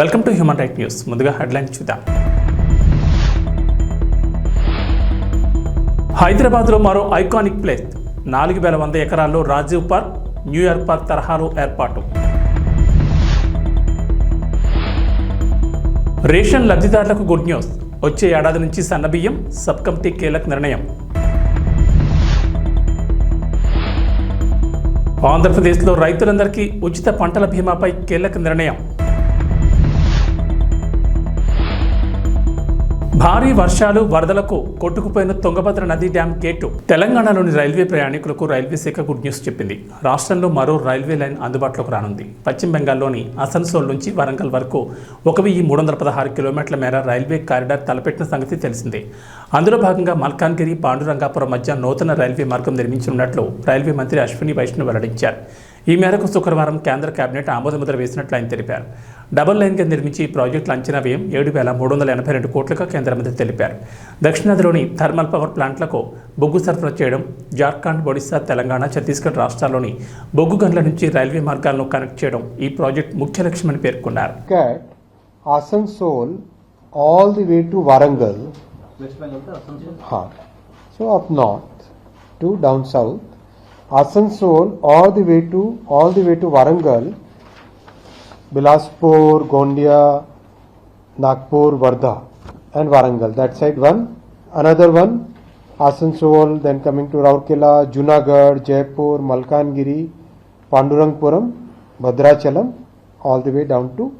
Welcome to human right news. ముందుగా headline చూద్దాం. హైదరాబాద్లో మరో ఐకానిక్ ప్లేస్. నాలుగు వేల వంద ఎకరాల్లో రాజీవ్ పార్క్ న్యూయార్క్ పార్క్ తరహాలో ఏర్పాటు. రేషన్ లబ్ధిదారులకు గుడ్ న్యూస్. వచ్చే ఏడాది నుంచి సన్నబియ్యం సబ్ కమిటీ కీలక నిర్ణయం. ఆంధ్రప్రదేశ్లో రైతులందరికీ ఉచిత పంటల బీమాపై కీలక నిర్ణయం. భారీ వర్షాలు వరదలకు కొట్టుకుపోయిన తుంగభద్ర నది డ్యాం గేటు తెలంగాణలోని రైల్వే ప్రయాణికులకు రైల్వే శాఖ గుడ్ న్యూస్ చెప్పింది. రాష్ట్రంలో మరో రైల్వే లైన్ అందుబాటులోకి రానుంది. పశ్చిమ బెంగాల్లోని అసన్సోల్ నుంచి వరంగల్ వరకు ఒక వెయ్యి మూడు వందల పదహారు కిలోమీటర్ల మేర రైల్వే కారిడార్ తలపెట్టిన సంగతి తెలిసిందే. అందులో భాగంగా మల్కాన్గిరి పాండురంగాపురం మధ్య నూతన రైల్వే మార్గం నిర్మించనున్నట్లు రైల్వే మంత్రి అశ్విని వైష్ణవ్ వెల్లడించారు. ఈ మేరకు శుక్రవారం కేంద్ర కేబినెట్ ఆమోదముద్ర వేసినట్లు ఆయన తెలిపారు. డబుల్ లైన్గా నిర్మించి ఈ ప్రాజెక్టుల అంచనా వ్యయం ఏడు వేల మూడు వందల ఎనభై రెండు కోట్లుగా కేంద్ర మంత్రి తెలిపారు. దక్షిణాదిలోని థర్మల్ పవర్ ప్లాంట్లకు బొగ్గు సరఫరా చేయడం జార్ఖండ్ ఒడిశా తెలంగాణ ఛత్తీస్గఢ్ రాష్ట్రాల్లోని బొగ్గు గంటల నుంచి రైల్వే మార్గాలను కనెక్ట్ చేయడం ఈ ప్రాజెక్ట్ ముఖ్య లక్ష్యమని పేర్కొన్నారు. All the way to Warangal so so north to down south south asansol all the way to all the way to Bilaspur, Gondia, Nagpur, Vardha, and Warangal. That side one, another one, Asansol, then coming to Raurkela, Junagadh, Jaipur, Malkangiri, Pandurangpuram, Bhadrachalam, all the way down to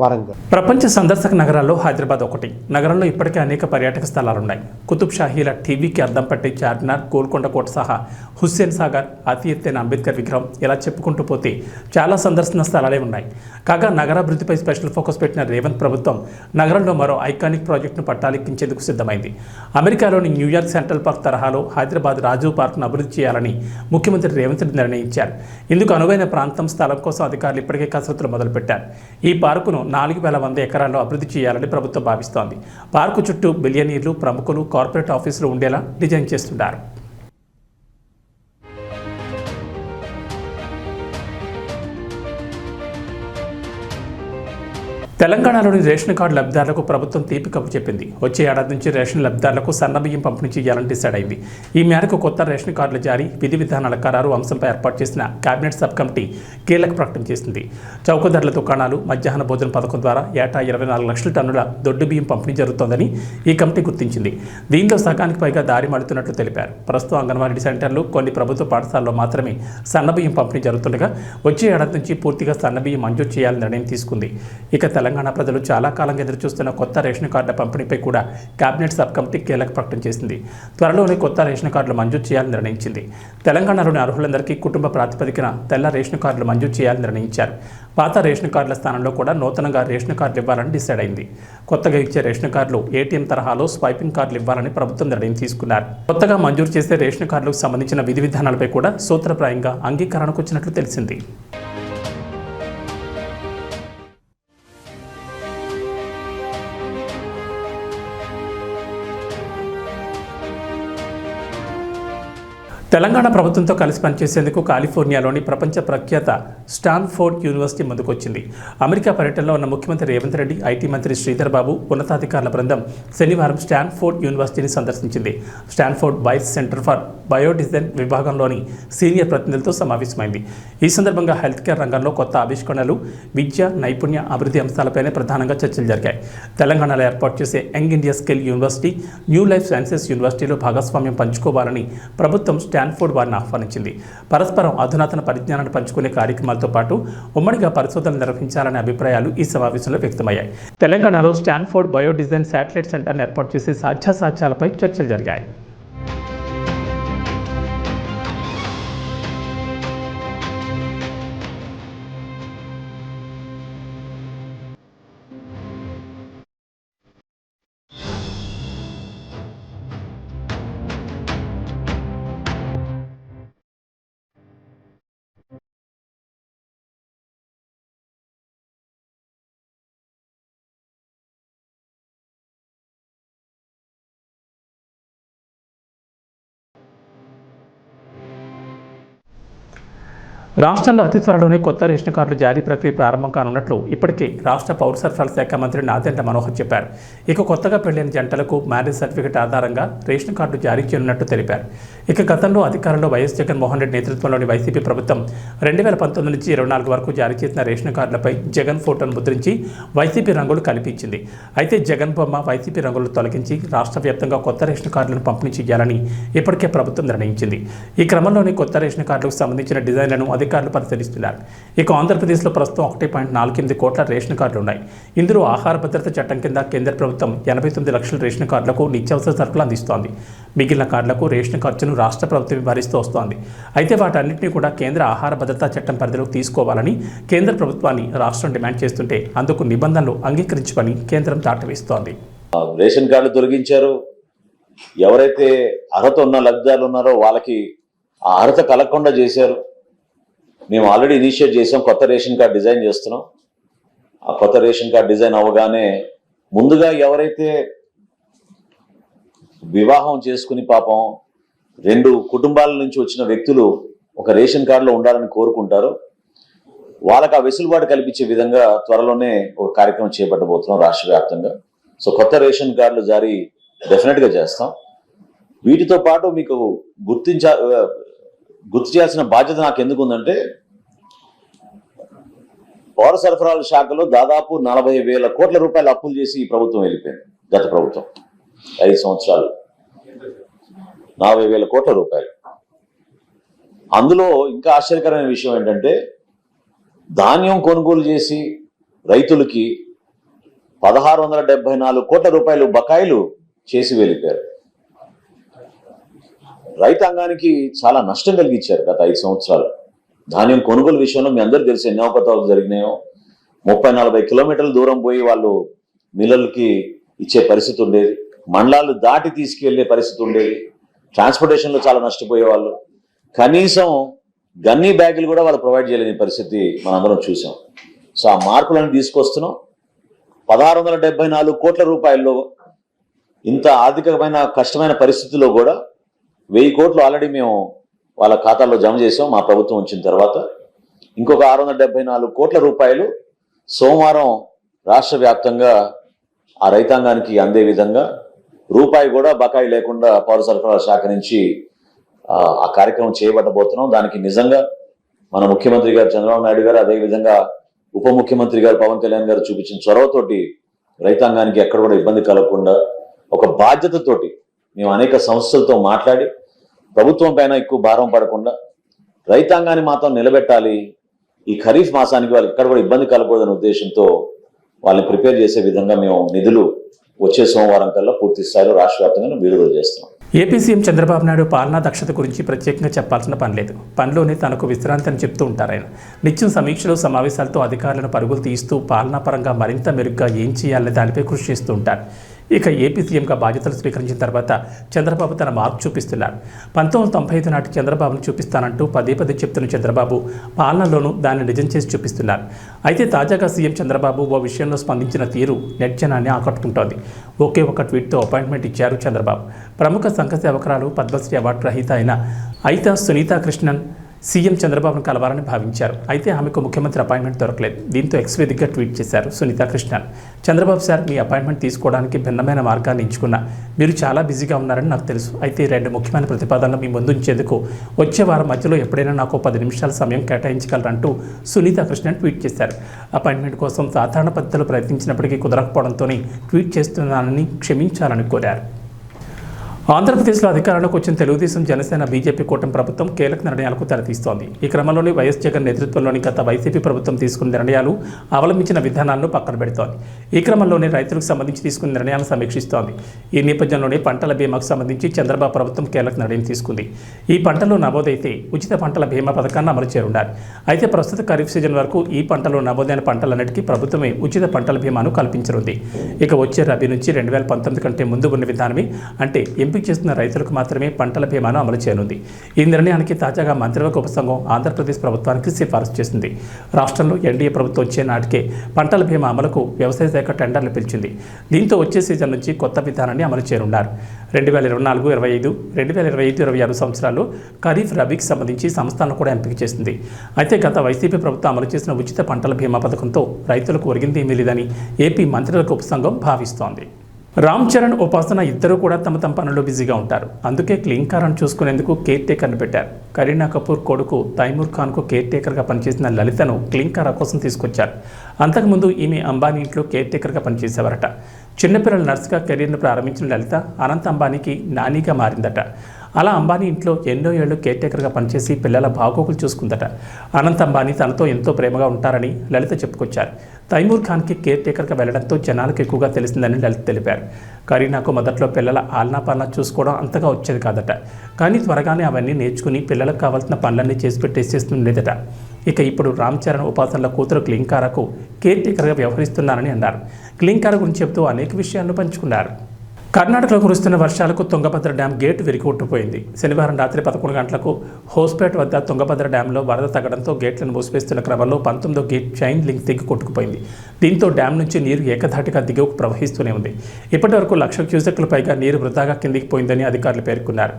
Warangal. ప్రపంచ సందర్శక నగరాల్లో హైదరాబాద్ ఒకటి. నగరంలో ఇప్పటికే అనేక పర్యాటక స్థలాలున్నాయి. కుతుబ్ షాహీల టీవీకి అద్దం పట్టే చార్మినార్ గోల్కొండ కోట సహా హుస్సేన్ సాగర్ అతి ఎత్తైన అంబేద్కర్ విగ్రహం ఇలా చెప్పుకుంటూ పోతే చాలా సందర్శన స్థలాలే ఉన్నాయి. కాగా నగరాభివృద్ధిపై స్పెషల్ ఫోకస్ పెట్టిన రేవంత్ ప్రభుత్వం నగరంలో మరో ఐకానిక్ ప్రాజెక్టును పట్టాలెక్కించేందుకు సిద్ధమైంది. అమెరికాలోని న్యూయార్క్ సెంట్రల్ పార్క్ తరహాలో హైదరాబాద్ రాజీవ్ పార్క్ను అభివృద్ధి చేయాలని ముఖ్యమంత్రి రేవంత్ రెడ్డి నిర్ణయించారు. ఇందుకు అనువైన ప్రాంతం స్థలం కోసం అధికారులు ఇప్పటికే కసరత్తులు మొదలుపెట్టారు. ఈ పార్కును నాలుగు వేల వంద ఎకరాల్లో అభివృద్ధి చేయాలని ప్రభుత్వం భావిస్తోంది. పార్కు చుట్టూ బిలియనీర్లు ప్రముఖులు కార్పొరేట్ ఆఫీసులు ఉండేలా డిజైన్ చేస్తున్నారు. తెలంగాణలోని రేషన్ కార్డు లబ్ధిదారులకు ప్రభుత్వం తీపి కప్పు చెప్పింది. వచ్చే ఏడాది నుంచి రేషన్ లబ్ధిదారులకు సన్నబియ్యం పంపిణీ చేయాలని డిసైడ్ అయింది. ఈ మేరకు కొత్త రేషన్ కార్డుల జారీ విధి విధానాల ఖరారు అంశంపై ఏర్పాటు చేసిన కేబినెట్ సబ్ కమిటీ కీలక ప్రకటన చేసింది. చౌకధరల దుకాణాలు మధ్యాహ్న భోజన పథకం ద్వారా ఏటా ఇరవై నాలుగు లక్షల టన్నుల దొడ్డు బియ్యం పంపిణీ జరుగుతోందని ఈ కమిటీ గుర్తించింది. దీంతో సగానికి పైగా దారి మడుతున్నట్లు తెలిపారు. ప్రస్తుతం అంగన్వాడీ సెంటర్లు కొన్ని ప్రభుత్వ పాఠశాలలో మాత్రమే సన్నబియ్యం పంపిణీ జరుగుతుండగా వచ్చే ఏడాది నుంచి పూర్తిగా సన్నబియ్యం మంజూరు చేయాలని నిర్ణయం తీసుకుంది. ఇక తెలంగాణ ప్రజలు చాలా కాలంగా ఎదురుచూస్తున్న కొత్త రేషన్ కార్డుల పంపిణీపై కూడా కేబినెట్ సబ్ కమిటీ కీలక ప్రకటన చేసింది. త్వరలోనే కొత్త రేషన్ కార్డులు మంజూరు చేయాలని నిర్ణయించింది. తెలంగాణలోని అర్హులందరికీ కుటుంబ ప్రాతిపదికన తెల్ల రేషన్ కార్డులు మంజూరు చేయాలని నిర్ణయించారు. పాత రేషన్ కార్డుల స్థానంలో కూడా నూతనంగా రేషన్ కార్డులు ఇవ్వాలని డిసైడ్ అయింది. కొత్తగా ఇచ్చే రేషన్ కార్డులు ఏటీఎం తరహాలో స్వైపింగ్ కార్డులు ఇవ్వాలని ప్రభుత్వం నిర్ణయం తీసుకున్నారు. కొత్తగా మంజూరు చేసే రేషన్ కార్డులకు సంబంధించిన విధి విధానాలపై కూడా సూత్రప్రాయంగా అంగీకారానికి వచ్చినట్లు తెలిసింది. తెలంగాణ ప్రభుత్వంతో కలిసి పనిచేసేందుకు కాలిఫోర్నియాలోని ప్రపంచ ప్రఖ్యాత స్టాన్ఫోర్డ్ యూనివర్సిటీ ముందుకొచ్చింది. అమెరికా పర్యటనలో ఉన్న ముఖ్యమంత్రి రేవంత్ రెడ్డి ఐటీ మంత్రి శ్రీధర్ బాబు ఉన్నతాధికారుల బృందం శనివారం స్టాన్ఫోర్డ్ యూనివర్సిటీని సందర్శించింది. Stanford vice center for biodesign విభాగంలోని senior ప్రతినిధులతో సమావేశమైంది. ఈ సందర్భంగా హెల్త్ కేర్ రంగంలో కొత్త ఆవిష్కరణలు విద్య నైపుణ్య అభివృద్ధి అంశాలపైనే ప్రధానంగా చర్చలు జరిగాయి. తెలంగాణలో ఏర్పాటు చేసే young India skill university new life sciences యూనివర్సిటీలో భాగస్వామ్యం పంచుకోవాలని ప్రభుత్వం స్టాన్ఫోర్డ్ వారిని ఆహ్వానించింది. పరస్పరం అధునాతన పరిజ్ఞానాన్ని పంచుకునే కార్యక్రమాలతో పాటు ఉమ్మడిగా పరిశోధనలు నిర్వహించాలనే అభిప్రాయాలు ఈ సమావేశంలో వ్యక్తమయ్యాయి. తెలంగాణలో స్టాన్ఫోర్డ్ బయోడిజైన్ శాటిలైట్ సెంటర్ను ఏర్పాటు చేసే సాధ్యాసాధ్యాలపై చర్చలు జరిగాయి. రాష్ట్రంలో అతి త్వరలోనే కొత్త రేషన్ కార్డులు జారీ ప్రక్రియ ప్రారంభం కానున్నట్లు ఇప్పటికే రాష్ట్ర పౌర సరఫరాల శాఖ మంత్రి నాదెండ్ల మనోహర్ చెప్పారు. ఇక కొత్తగా పెళ్ళైన జంటలకు మ్యారేజ్ సర్టిఫికెట్ ఆధారంగా రేషన్ కార్డు జారీ చేయనున్నట్టు తెలిపారు. ఇక గతంలో అధికారంలో వైఎస్ జగన్మోహన్ రెడ్డి నేతృత్వంలోని వైసీపీ ప్రభుత్వం రెండు వేల పంతొమ్మిది నుంచి ఇరవై నాలుగు వరకు జారీ చేసిన రేషన్ కార్డులపై జగన్ ఫోటోను ముద్రించి వైసీపీ రంగులు కల్పించింది అయితే జగన్ బొమ్మ వైసీపీ రంగులు తొలగించి రాష్ట్ర వ్యాప్తంగా కొత్త రేషన్ కార్డులను పంపిణీ చేయాలని ఇప్పటికే ప్రభుత్వం నిర్ణయించింది. ఈ క్రమంలోనే కొత్త రేషన్ కార్డులకు సంబంధించిన డిజైన్లను అధికారులు పరిశీలిస్తున్నారు. ఇక ఆంధ్రప్రదేశ్లో ప్రస్తుతం ఒకటి పాయింట్ నాలుగు ఎనిమిది కోట్ల రేషన్ కార్డులు ఉన్నాయి ఇందులో ఆహార భద్రత చట్టం కింద కేంద్ర ప్రభుత్వం ఎనభై తొమ్మిది లక్షల రేషన్ కార్డులకు నిత్యావసర సరుకులు అందిస్తోంది. మిగిలిన కార్డులకు రేషన్ ఖర్చును రాష్ట్ర ప్రభుత్వం భరిస్తూ వస్తోంది. అయితే వాటన్నింటినీ కూడా కేంద్ర ఆహార భద్రతా చట్టం పరిధిలోకి తీసుకోవాలని కేంద్ర ప్రభుత్వాన్ని రాష్ట్రం డిమాండ్ చేస్తుంటే అందుకు నిబంధనలు అంగీకరించమని కేంద్రం దాటవేస్తోంది. రేషన్ కార్డులు తొలగించారు. ఎవరైతే అర్హత ఉన్న లబ్ధిదారులు ఉన్నారో వాళ్ళకి ఆ అర్హత కలగకుండా చేశారు. మేము ఆల్రెడీ ఇనిషియేట్ చేసాం కొత్త రేషన్ కార్డ్ డిజైన్ చేస్తున్నాం. ఆ కొత్త రేషన్ కార్డ్ డిజైన్ అవ్వగానే ముందుగా ఎవరైతే వివాహం చేసుకుని పాపం రెండు కుటుంబాల నుంచి వచ్చిన వ్యక్తులు ఒక రేషన్ కార్డులో ఉండాలని కోరుకుంటారు వాళ్ళకి ఆ వెసులుబాటు కల్పించే విధంగా త్వరలోనే ఒక కార్యక్రమం చేపట్టబోతున్నాం రాష్ట్ర వ్యాప్తంగా. సో కొత్త రేషన్ కార్డులు జారీ డెఫినెట్గా చేస్తాం. వీటితో పాటు మీకు గుర్తించ గుర్తు చేయాల్సిన బాధ్యత నాకు ఎందుకు ఉందంటే పౌర సరఫరాల శాఖలో దాదాపు నలభై వేల కోట్ల రూపాయలు అప్పులు చేసి ఈ ప్రభుత్వం వెళ్ళిపోయింది గత ప్రభుత్వం. ఐదు సంవత్సరాలు. నలభై వేల కోట్ల రూపాయలు. అందులో ఇంకా ఆశ్చర్యకరమైన విషయం ఏంటంటే ధాన్యం కొనుగోలు చేసి రైతులకి పదహారు వందల డెబ్బై నాలుగు కోట్ల రూపాయలు బకాయిలు చేసి వెళ్ళిపోయారు. రైతాంగానికి చాలా నష్టం కలిగించారు గత ఐదు సంవత్సరాలు. ధాన్యం కొనుగోలు విషయంలో మీ అందరూ తెలిసే ఎన్ని జరిగినాయో. ముప్పై నలభై కిలోమీటర్ల దూరం పోయి వాళ్ళు మిల్లలకి ఇచ్చే పరిస్థితి ఉండేది. మండలాలు దాటి తీసుకెళ్ళే పరిస్థితి ఉండేది. ట్రాన్స్పోర్టేషన్లో చాలా నష్టపోయేవాళ్ళు. కనీసం గన్నీ బ్యాగులు కూడా వాళ్ళు ప్రొవైడ్ చేయలేని పరిస్థితి మనందరం చూసాం. సో ఆ మార్పులను తీసుకొస్తున్నాం. పదహారు వందల డెబ్బై నాలుగు కోట్ల రూపాయల్లో ఇంత ఆర్థికమైన కష్టమైన పరిస్థితుల్లో కూడా వెయ్యి కోట్లు ఆల్రెడీ మేము వాళ్ళ ఖాతాల్లో జమ చేసాం మా ప్రభుత్వం వచ్చిన తర్వాత. ఇంకొక ఆరు వందల డెబ్బై నాలుగు కోట్ల రూపాయలు సోమవారం రాష్ట్ర వ్యాప్తంగా ఆ రైతాంగానికి అందే విధంగా రూపాయి కూడా బకాయి లేకుండా పౌర సరఫరాల శాఖ నుంచి ఆ, ఆ కార్యక్రమం చేయబట్టబోతున్నాం. దానికి నిజంగా మన ముఖ్యమంత్రి గారు చంద్రబాబు నాయుడు గారు అదేవిధంగా ఉప ముఖ్యమంత్రి గారు పవన్ కళ్యాణ్ గారు చూపించిన చొరవతోటి రైతాంగానికి ఎక్కడ కూడా ఇబ్బంది కలగకుండా ఒక బాధ్యతతోటి మేము అనేక సంస్థలతో మాట్లాడి ప్రభుత్వం పైన ఎక్కువ భారం పడకుండా రైతాంగాన్ని మాత్రం నిలబెట్టాలి. ఈ ఖరీఫ్ మాసానికి వాళ్ళకి ఎక్కడ కూడా ఇబ్బంది కలగకూడదనే ఉద్దేశంతో వాళ్ళని ప్రిపేర్ చేసే విధంగా మేము నిధులు వచ్చే సోమవారం కల్లా పూర్తి స్థాయిలో రాష్ట్ర వ్యాప్తంగా విడుదల చేస్తున్నాం. ఏపీ సీఎం చంద్రబాబు నాయుడు పాలనా దక్షత గురించి ప్రత్యేకంగా చెప్పాల్సిన పని లేదు. పనిలోనే తనకు విశ్రాంతి అని చెప్తూ ఉంటారు ఆయన. నిత్యం సమీక్షలు సమావేశాలతో అధికారులను పరుగులు తీస్తూ పాలనా పరంగా మరింత మెరుగ్గా ఏం చేయాలనే దానిపై కృషి చేస్తూ ఉంటారు. ఇక ఏపీ సీఎంగా బాధ్యతలు స్వీకరించిన తర్వాత చంద్రబాబు తన మార్పు చూపిస్తున్నారు. పంతొమ్మిది వందల తొంభై ఐదు నాటి చంద్రబాబును చూపిస్తానంటూ పదే పదే చెప్తున్న చంద్రబాబు పాలనలోనూ దాన్ని నిజం చేసి చూపిస్తున్నారు. అయితే తాజాగా సీఎం చంద్రబాబు ఓ విషయంలో స్పందించిన తీరు నెట్ జనాన్ని ఆకట్టుకుంటోంది. ఒకే ఒక ట్వీట్తో అపాయింట్మెంట్ ఇచ్చారు చంద్రబాబు. ప్రముఖ సంఘ సేవకురాలు పద్మశ్రీ అవార్డు గ్రహీత అయిన అయిత సునీతా కృష్ణన్ సీఎం చంద్రబాబును కలవాలని భావించారు. అయితే ఆమెకు ముఖ్యమంత్రి అపాయింట్మెంట్ దొరకలేదు. దీంతో ఎక్స్వేదిక్గా ట్వీట్ చేశారు సునీతా కృష్ణన్. చంద్రబాబు సార్ మీ అపాయింట్మెంట్ తీసుకోవడానికి భిన్నమైన మార్గాన్ని ఎంచుకున్నా. మీరు చాలా బిజీగా ఉన్నారని నాకు తెలుసు. అయితే రెండు ముఖ్యమైన ప్రతిపాదనలు మీ ముందుంచేందుకు వచ్చే వారం మధ్యలో ఎప్పుడైనా నాకు పది నిమిషాల సమయం కేటాయించగలరంటూ సునీతా కృష్ణన్ ట్వీట్ చేశారు. అపాయింట్మెంట్ కోసం సాధారణ పద్ధతిలో ప్రయత్నించినప్పటికీ కుదరకపోవడంతోనే ట్వీట్ చేస్తున్నానని క్షమించాలని కోరారు. ఆంధ్రప్రదేశ్లో అధికారంలోకి వచ్చిన తెలుగుదేశం జనసేన బీజేపీ కూటమి ప్రభుత్వం కీలక నిర్ణయాలకు తెరతీస్తోంది. ఈ క్రమంలోనే వైఎస్ జగన్ నేతృత్వంలోని గత వైసీపీ ప్రభుత్వం తీసుకున్న నిర్ణయాలు అవలంబించిన విధానాలను పక్కన పెడుతోంది. ఈ క్రమంలోనే రైతులకు సంబంధించి తీసుకున్న నిర్ణయాలను సమీక్షిస్తోంది. ఈ నేపథ్యంలోనే పంటల బీమాకు సంబంధించి చంద్రబాబు ప్రభుత్వం కీలక నిర్ణయం తీసుకుంది. ఈ పంటలో నమోదైతే ఉచిత పంటల బీమా పథకాన్ని అమలు చేరుండాలి. అయితే ప్రస్తుత ఖరీఫ్ సీజన్ వరకు ఈ పంటలో నమోదైన పంటలన్నిటికీ ప్రభుత్వమే ఉచిత పంటల బీమాను కల్పించనుంది. ఇక వచ్చే రబీ నుంచి రెండు వేల పంతొమ్మిది కంటే ముందు ఉన్న విధానమే అంటే ఎంపిక చేస్తున్న రైతులకు మాత్రమే పంటల బీమాను అమలు చేయనుంది. ఈ నిర్ణయానికి తాజాగా మంత్రివర్గ ఉపసంఘం ఆంధ్రప్రదేశ్ ప్రభుత్వానికి సిఫారసు చేసింది. రాష్ట్రంలో ఎన్డీఏ ప్రభుత్వం వచ్చే నాటికే పంటల బీమా అమలుకు వ్యవసాయ శాఖ టెండర్లు పిలిచింది. దీంతో వచ్చే సీజన్ నుంచి కొత్త విధానాన్ని అమలు చేయనున్నారు. రెండు వేల ఇరవై నాలుగు ఇరవై ఐదు రెండు వేల ఇరవై ఐదు ఇరవై ఆరు సంవత్సరాలు ఖరీఫ్ రబీకి సంబంధించి సంస్థలను కూడా ఎంపిక చేసింది. అయితే గత వైసీపీ ప్రభుత్వం అమలు చేసిన ఉచిత పంటల బీమా పథకంతో రైతులకు ఒరిగింది ఏమీ లేదని ఏపీ మంత్రివర్గ ఉపసంఘం భావిస్తోంది. రామ్ చరణ్ ఉపాసన ఇద్దరు కూడా తమ తమ పనుల్లో బిజీగా ఉంటారు. అందుకే క్లీన్ కారాన్ని చూసుకునేందుకు కేర్ టేకర్ని పెట్టారు. కరీనా కపూర్ కొడుకు తైమూర్ ఖాన్కు కేర్ టేకర్గా పనిచేసిన లలితను క్లీన్ కారా కోసం తీసుకొచ్చారు. అంతకుముందు ఈమె అంబానీ ఇంట్లో కేర్ టేకర్గా పనిచేసేవారట. చిన్నపిల్లల నర్సుగా కెరీర్ను ప్రారంభించిన లలిత అనంత్ అంబానీకి నానిగా మారిందట. అలా అంబానీ ఇంట్లో ఎన్నో ఏళ్ళు కేర్ టేకర్గా పనిచేసి పిల్లల బాగోగులు చూసుకుందట. అనంత్ అంబానీ తనతో ఎంతో ప్రేమగా ఉంటారని లలిత చెప్పుకొచ్చారు. తైమూర్ ఖాన్కి కేర్ టేకర్గా వెళ్ళడంతో జనాలకు ఎక్కువగా తెలిసిందని లలిత తెలిపారు. కరీనాకు మొదట్లో పిల్లల ఆలనా పాలనా చూసుకోవడం అంతగా వచ్చేది కాదట. కానీ త్వరగానే అవన్నీ నేర్చుకుని పిల్లలకు కావాల్సిన పనులన్నీ చేసి పెట్టేసేస్తుండేదట ఇక ఇప్పుడు రామ్ చరణ్ ఉపాసనల కూతురు క్లింకారకు కేర్ టేకర్గా వ్యవహరిస్తున్నారని అన్నారు. క్లింకార గురించి చెబుతూ అనేక విషయాలను పంచుకున్నారు. కర్ణాటకలో కురుస్తున్న వర్షాలకు తుంగభద్ర డ్యాం గేటు విరిగికొట్టుపోయింది శనివారం రాత్రి పదకొండు గంటలకు హోస్పేట్ వద్ద తుంగభద్ర డ్యాంలో వరద తగ్గడంతో గేట్లను మూసివేస్తున్న క్రమంలో పంతొమ్మిదో గేట్ చైన్ లింక్ దిగి కొట్టుకుపోయింది. దీంతో డ్యాం నుంచి నీరు ఏకధాటిగా దిగువకు ప్రవహిస్తూనే ఉంది. ఇప్పటి వరకు లక్ష క్యూసెక్ల పైగా నీరు వృధాగా కిందికి పోయిందని అధికారులు పేర్కొన్నారు.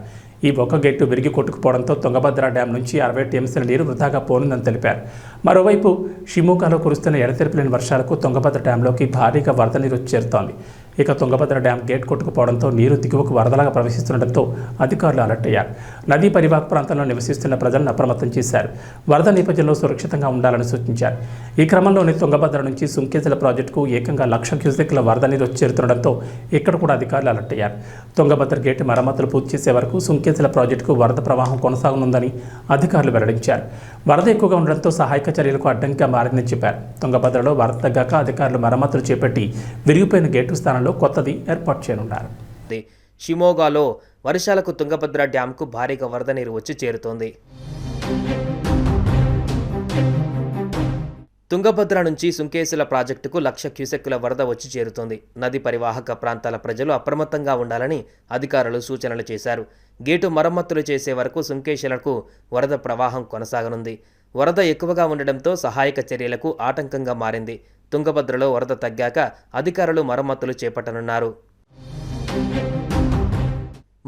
ఈ ఒక్క గేటు విరిగి కొట్టుకుపోవడంతో తుంగభద్ర డ్యాం నుంచి అరవై టీఎంసీల నీరు వృధాగా పోనుందని తెలిపారు. మరోవైపు షిమోగాలో కురుస్తున్న ఎడతెరిపిలేని వర్షాలకు తుంగభద్ర డ్యాంలోకి భారీగా వరద నీరు చేరుతోంది. ఇక తుంగభద్ర డ్యాం గేట్ కొట్టుకుపోవడంతో నీరు దిగువకు వరదలాగా ప్రవేశిస్తుండటంతో అధికారులు అలర్ట్ అయ్యారు. నదీ పరివాహక ప్రాంతంలో నివసిస్తున్న ప్రజలను అప్రమత్తం చేశారు. వరద నేపథ్యంలో సురక్షితంగా ఉండాలని సూచించారు. ఈ క్రమంలోనే తుంగభద్ర నుంచి సుంకేజల ప్రాజెక్టుకు ఏకంగా లక్ష క్యూసెక్ల వరద నీరు చేరుతుండటంతో ఇక్కడ కూడా అధికారులు అలర్ట్ అయ్యారు. తుంగభద్ర గేటు మరమ్మతులు పూర్తి చేసే వరకు సుంకేజల ప్రాజెక్టుకు వరద ప్రవాహం కొనసాగనుందని అధికారులు వెల్లడించారు. వరద ఎక్కువగా ఉండడంతో సహాయక చర్యలకు అడ్డంకిగా మారిందని చెప్పారు. తుంగభద్రలో వరద తగ్గాక అధికారులు మరమ్మతులు చేపట్టి విరిగిపోయిన గేటు స్థానంలో కొత్తది ఏర్పాటు చేయనున్నారు. షిమోగాలో వర్షాలకు తుంగభద్ర డ్యాంకు భారీగా వరద నీరు వచ్చి చేరుతోంది. తుంగభద్ర నుంచి సుంకేసుల ప్రాజెక్టుకు లక్ష క్యూసెక్కుల వరద వచ్చి చేరుతోంది. నది పరివాహక ప్రాంతాల ప్రజలు అప్రమత్తంగా ఉండాలని అధికారులు సూచనలు చేశారు. గేటు మరమ్మతులు చేసే వరకు సుంకేశులకు వరద ప్రవాహం కొనసాగనుంది. వరద ఎక్కువగా ఉండడంతో సహాయక చర్యలకు ఆటంకంగా మారింది. తుంగభద్రలో వరద తగ్గాక అధికారులు మరమ్మతులు చేపట్టనున్నారు.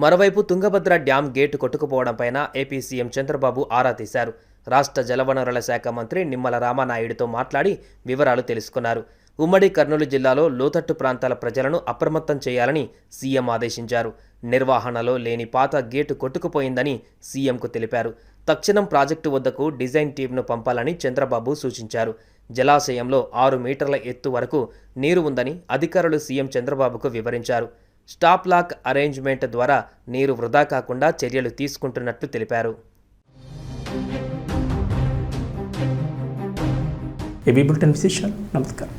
మరోవైపు తుంగభద్ర డ్యాం గేటు కొట్టుకుపోవడంపైన ఏపీ సీఎం చంద్రబాబు ఆరా తీశారు. రాష్ట్ర జలవనరుల శాఖ మంత్రి నిమ్మల రామానాయుడుతో మాట్లాడి వివరాలు తెలుసుకున్నారు. ఉమ్మడి కర్నూలు జిల్లాలో లోతట్టు ప్రాంతాల ప్రజలను అప్రమత్తం చేయాలని సీఎం ఆదేశించారు. నిర్వహణలో లేని పాత గేటు కొట్టుకుపోయిందని సీఎంకు తెలిపారు. తక్షణం ప్రాజెక్టు వద్దకు డిజైన్ టీంను పంపాలని చంద్రబాబు సూచించారు. జలాశయంలో ఆరు మీటర్ల ఎత్తు వరకు నీరు ఉందని అధికారులు సీఎం చంద్రబాబుకు వివరించారు. స్టాప్ లాక్ అరేంజ్మెంట్ ద్వారా నీరు వృధా కాకుండా చర్యలు తీసుకుంటున్నట్లు తెలిపారు. ఏబీ టెన్ విశేషాలు నమస్కారం